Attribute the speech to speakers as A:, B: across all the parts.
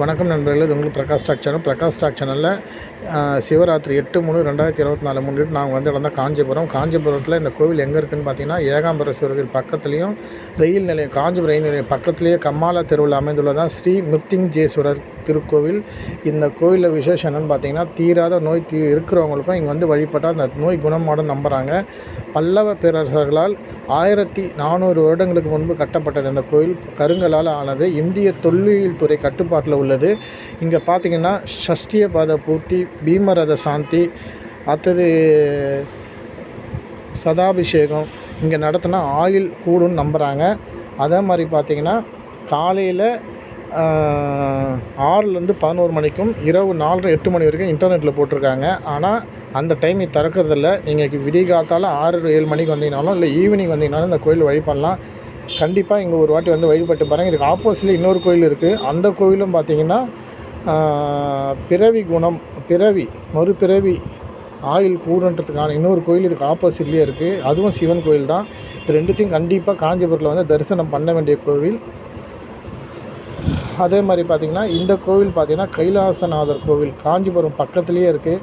A: வணக்கம் நண்பர்களே இது உங்களுக்கு Prakash stock channel. Prakash stock சேனலில் சிவராத்திரி எட்டு மூணு ரெண்டாயிரத்தி இருபத்தி நாலு முன்னிட்டு நாங்கள் வந்து இடம் தான் காஞ்சிபுரம். காஞ்சிபுரத்தில் இந்த கோவில் எங்கே இருக்குதுன்னு பார்த்தீங்கன்னா ஏகாம்பரேஸ்வரர் கோவில் பக்கத்துலேயும் ரயில் நிலையம் காஞ்சிபுரம் ரயில் நிலையம் பக்கத்துலேயே கம்மால தெருவில் அமைந்துள்ளதான் ஸ்ரீ மிருத்யுஞ்சேஸ்வரர் திருக்கோவில். இந்த கோவிலில் விசேஷம் என்னென்னு பார்த்தீங்கன்னா தீராத நோய் தீ இருக்கிறவங்களுக்கும் இங்கே வந்து வழிபட்டால் அந்த நோய் குணமாட நம்புகிறாங்க பல்லவ பேரரசர்களால் ஆயிரத்தி நானூறு வருடங்களுக்கு முன்பு கட்டப்பட்டது இந்த கோயில் கருங்கலால் ஆனது இந்திய தொல்லியல் துறை கட்டுப்பாட்டில் உள்ளது. இங்கே பார்த்தீங்கன்னா ஷஷ்டிய பாத பூர்த்தி பீமரத சாந்தி அடுத்தது சதாபிஷேகம் இங்கே நடத்தினா ஆயில் கூடுன்னு நம்புகிறாங்க அதே மாதிரி பார்த்திங்கன்னா காலையில் ஆறுலேருந்து பதினோரு மணிக்கும் இரவு நாலரை எட்டு மணி வரைக்கும் இன்டர்நெட்டில் போட்டிருக்காங்க. ஆனால் அந்த டைம் திறக்கிறதில்ல. நீங்கள் விடிய காத்தால் ஆறு ஏழு மணிக்கு வந்தீங்கனாலும் இல்லை ஈவினிங் வந்தீங்கனாலும் இந்த கோயில் வழி பண்ணலாம். கண்டிப்பாக இங்கே ஒரு வாட்டி வந்து வழிபட்டு பாருங்கள் இதுக்கு ஆப்போசிட்டில் இன்னொரு கோயில் இருக்குது அந்த கோயிலும் பார்த்திங்கன்னா பிறவி குணம் பிறவி மறுபிறவி ஆயில் கூடுன்றதுக்கான இன்னொரு கோயில் இதுக்கு ஆப்போசிட்லேயே இருக்குது அதுவும் சிவன் கோயில் தான் இது ரெண்டுத்தையும் கண்டிப்பாக காஞ்சிபுரத்தில் வந்து தரிசனம் பண்ண வேண்டிய கோவில். அதே மாதிரி பார்த்திங்கன்னா இந்த கோவில் பார்த்திங்கன்னா கைலாசநாதர் கோவில் காஞ்சிபுரம் பக்கத்துலேயே இருக்குது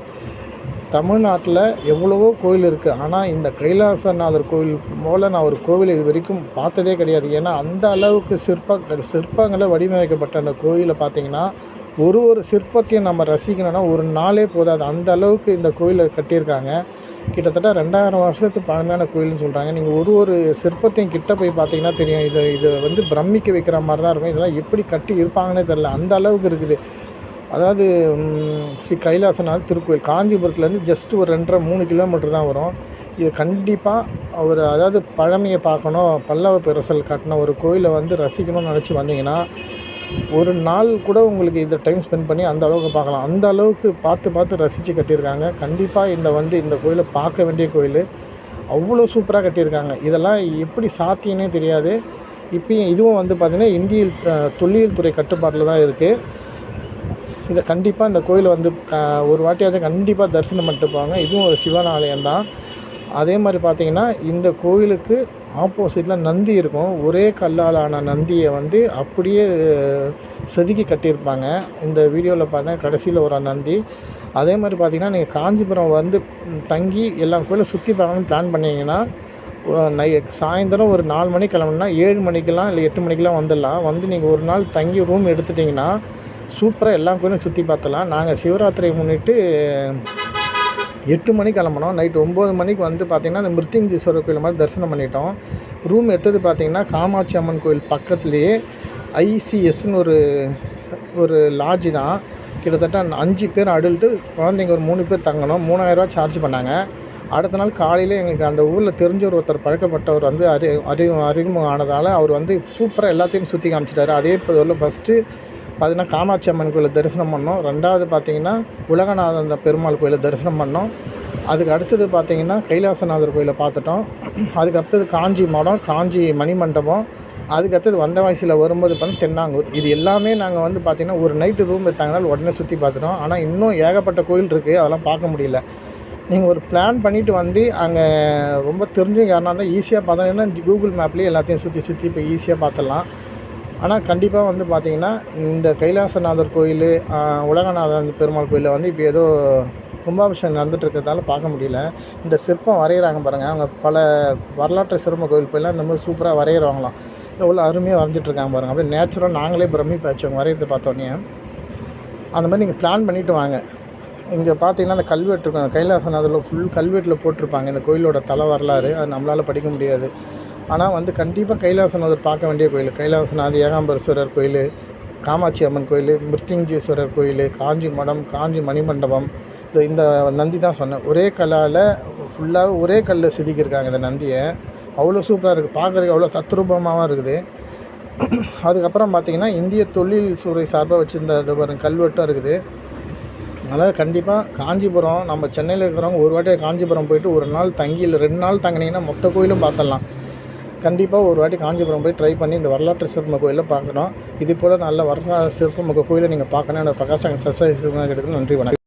A: தமிழ்நாட்டில் எவ்வளவோ கோயில் இருக்குது. ஆனால் இந்த கைலாசநாதர் கோயில் போல் நான் ஒரு கோவில் இது வரைக்கும் பார்த்ததே கிடையாது. ஏன்னா அந்த அளவுக்கு சிற்ப சிற்பங்களை வடிவமைக்கப்பட்ட அந்த கோயிலை பார்த்திங்கன்னா ஒரு ஒரு சிற்பத்தையும் நம்ம ரசிக்கணும்னா ஒரு நாளே போதாது. அந்த அளவுக்கு இந்த கோயிலை கட்டியிருக்காங்க. கிட்டத்தட்ட ரெண்டாயிரம் வருஷத்துக்கு பழமையான கோயில்னு சொல்கிறாங்க நீங்கள் ஒரு ஒரு சிற்பத்தையும் கிட்ட போய் பார்த்தீங்கன்னா தெரியும். இது இது வந்து பிரமிக்க வைக்கிற மாதிரி தான் இருக்கும். இதெல்லாம் எப்படி கட்டி இருப்பாங்கன்னே தெரில அந்த அளவுக்கு இருக்குது. அதாவது ஸ்ரீ கைலாசநாத் திருக்கோயில் காஞ்சிபுரத்துலேருந்து ஜஸ்ட் ஒரு ரெண்டரை மூணு கிலோமீட்டர் தான் வரும். இது கண்டிப்பாக ஒரு அதாவது பழமையை பார்க்கணும் பல்லவ பெருசல் கட்டின ஒரு கோயிலை வந்து ரசிக்கணும்னு நினச்சி வந்தீங்கன்னா ஒரு நாள் கூட உங்களுக்கு இதை டைம் ஸ்பெண்ட் பண்ணி அந்த அளவுக்கு பார்க்கலாம். அந்த அளவுக்கு பார்த்து பார்த்து ரசித்து கட்டியிருக்காங்க. கண்டிப்பாக இந்த வந்து இந்த கோயிலை பார்க்க வேண்டிய கோயில். அவ்வளோ சூப்பராக கட்டியிருக்காங்க. இதெல்லாம் எப்படி சாத்தியன்னே தெரியாது. இப்போயும் இதுவும் வந்து பார்த்திங்கன்னா இந்தியில் தொல்லியல் துறை கட்டுப்பாட்டில் தான் இருக்குது இதை கண்டிப்பாக இந்த கோயிலை வந்து ஒரு வாட்டியாச்சும் கண்டிப்பாக தரிசனம் பண்ணிட்டு போவாங்க. இதுவும் ஒரு சிவன் ஆலயம் தான். அதே மாதிரி பார்த்திங்கன்னா இந்த கோயிலுக்கு ஆப்போசிட்டில் நந்தி இருக்கும். ஒரே கல்லால் ஆன நந்தியை வந்து அப்படியே செதுக்கி கட்டியிருப்பாங்க. இந்த வீடியோவில் பார்த்தா கடைசியில் ஒரு நந்தி. அதே மாதிரி பார்த்திங்கன்னா நீங்கள் காஞ்சிபுரம் வந்து தங்கி எல்லா கோயிலும் சுற்றி பார்க்கணும்னு பிளான் பண்ணிங்கன்னா நை சாயந்தரம் ஒரு நாலு மணிக்கு கிளம்புனா ஏழு மணிக்கெல்லாம் இல்லை எட்டு மணிக்கெலாம் வந்துடலாம். வந்து நீங்கள் ஒரு நாள் தங்கி ரூம் எடுத்துட்டிங்கன்னா சூப்பராக எல்லா கோயிலும் சுற்றி பார்த்தலாம் நாங்கள் சிவராத்திரியை முன்னிட்டு எட்டு மணிக்கு கிளம்புனோம். நைட்டு ஒம்பது மணிக்கு வந்து பார்த்திங்கன்னா இந்த மிருத்யுஞ்சீஸ்வரர் கோயில் மாதிரி தரிசனம் பண்ணிட்டோம். ரூம் எடுத்தது பார்த்திங்கன்னா காமாட்சி அம்மன் கோயில் பக்கத்துலேயே ஐசிஎஸ்ன்னு ஒரு ஒரு லாட்ஜு தான். கிட்டத்தட்ட அஞ்சு பேர் அடல்ட்டு குழந்தைங்க ஒரு மூணு பேர் தங்கணும். மூணாயிரரூவா சார்ஜ் பண்ணாங்க. அடுத்த நாள் காலையில் எங்களுக்கு அந்த ஊரில் தெரிஞ்ச ஒருத்தர் பழக்கப்பட்டவர் வந்து அறி அறி அறிமுகம் ஆனதால் அவர் வந்து சூப்பராக எல்லாத்தையும் சுற்றி காமிச்சிட்டாரு. அதே போல் ஃபஸ்ட்டு பார்த்திங்கன்னா காமாட்சி அம்மன் கோயிலை தரிசனம் பண்ணோம். ரெண்டாவது பார்த்தீங்கன்னா உலகநாதந்த பெருமாள் கோயிலை தரிசனம் பண்ணோம். அதுக்கு அடுத்தது பார்த்திங்கன்னா கைலாசநாதர் கோயிலை பார்த்துட்டோம். அதுக்கு அடுத்தது காஞ்சி மடம் காஞ்சி மணிமண்டபம். அதுக்கடுத்தது வந்த வந்தவாசியில் வரும்போது பார்த்தா தென்னாங்கூர். இது எல்லாமே நாங்கள் வந்து பார்த்திங்கன்னா ஒரு நைட்டு ரூம் எடுத்தாங்கனால உடனே சுற்றி பார்த்துட்டோம். ஆனால் இன்னும் ஏகப்பட்ட கோயில் இருக்குது அதெல்லாம் பார்க்க முடியல. நீங்கள் ஒரு பிளான் பண்ணிவிட்டு வந்து அங்கே ரொம்ப தெரிஞ்சவங்க யாருனா இருந்தால் ஈஸியாக பார்த்தோன்னா கூகுள் மேப்லேயே எல்லாத்தையும் சுற்றி சுற்றி இப்போ ஈஸியாக பார்த்துடலாம். ஆனால் கண்டிப்பாக வந்து பார்த்திங்கன்னா இந்த கைலாசநாதர் கோயில் உலகநாதன் பெருமாள் கோயிலில் வந்து இப்போ ஏதோ கும்பாபிஷேகம் நடந்துகிட்ருக்கிறதால பார்க்க முடியல. இந்த சிற்பம் வரைகிறாங்க பாருங்கள் அவங்க பல வரலாற்று சிறப்பு கோயில் போயெல்லாம் இந்த மாதிரி சூப்பராக வரைகிறவங்களாம் எவ்வளோ அருமையாக வரைஞ்சிட்ருக்காங்க பாருங்கள் அப்படியே நேச்சுரலாக நாங்களே பிரமிப்பாச்சோம் வரைகிறது பார்த்தோன்னே. அந்த மாதிரி நீங்கள் பிளான் பண்ணிவிட்டு வாங்க. இங்கே பார்த்தீங்கன்னா அந்த கல்வெட்டு இருக்கும் கைலாசநாதரில் ஃபுல் கல்வெட்டில் போட்டிருப்பாங்க. இந்த கோயிலோட தலை வரலாறு அது நம்மளால் படிக்க முடியாது. ஆனால் வந்து கண்டிப்பாக கைலாசநாதர் பார்க்க வேண்டிய கோயில். கைலாசநாதர் ஏகாம்பரேஸ்வரர் கோயில் காமாட்சி அம்மன் கோயில் மிருத்யுஞ்சேஸ்வரர் கோயில் காஞ்சி மடம் காஞ்சி மணிமண்டபம். இது இந்த நந்தி தான் சொன்னேன். ஒரே கல்லால் ஃபுல்லாக ஒரே கல்லில் செதுக்கியிருக்காங்க இந்த நந்தியை. அவ்வளோ சூப்பராக இருக்குது பார்க்குறதுக்கு அவ்வளோ தத்ரூபமாகவும் இருக்குது. அதுக்கப்புறம் பார்த்திங்கன்னா இந்திய தொழில் சூறை சார்பாக வச்சுருந்த இது ஒரு கல்வெட்டும் இருக்குது. அதனால் கண்டிப்பாக காஞ்சிபுரம் நம்ம சென்னையில் இருக்கிறவங்க ஒரு வாட்டி காஞ்சிபுரம் போயிட்டு ஒரு நாள் தங்கி இல்லை ரெண்டு நாள் தங்கினீங்கன்னா மொத்த கோயிலும் பார்த்துடலாம். கண்டிப்பாக ஒரு வாட்டி காஞ்சிபுரம் போய் ட்ரை பண்ணி இந்த வரலாற்று சிற்பம் கோயிலில் பார்க்கணும். இது போல் நல்ல வரலாற்று சிற்பம் கோயிலை நீங்கள் பார்க்கணும். என்னோடய பிரகாஷ் சப்ஸ்கிரைப் எடுக்கணும். நன்றி வணக்கம்.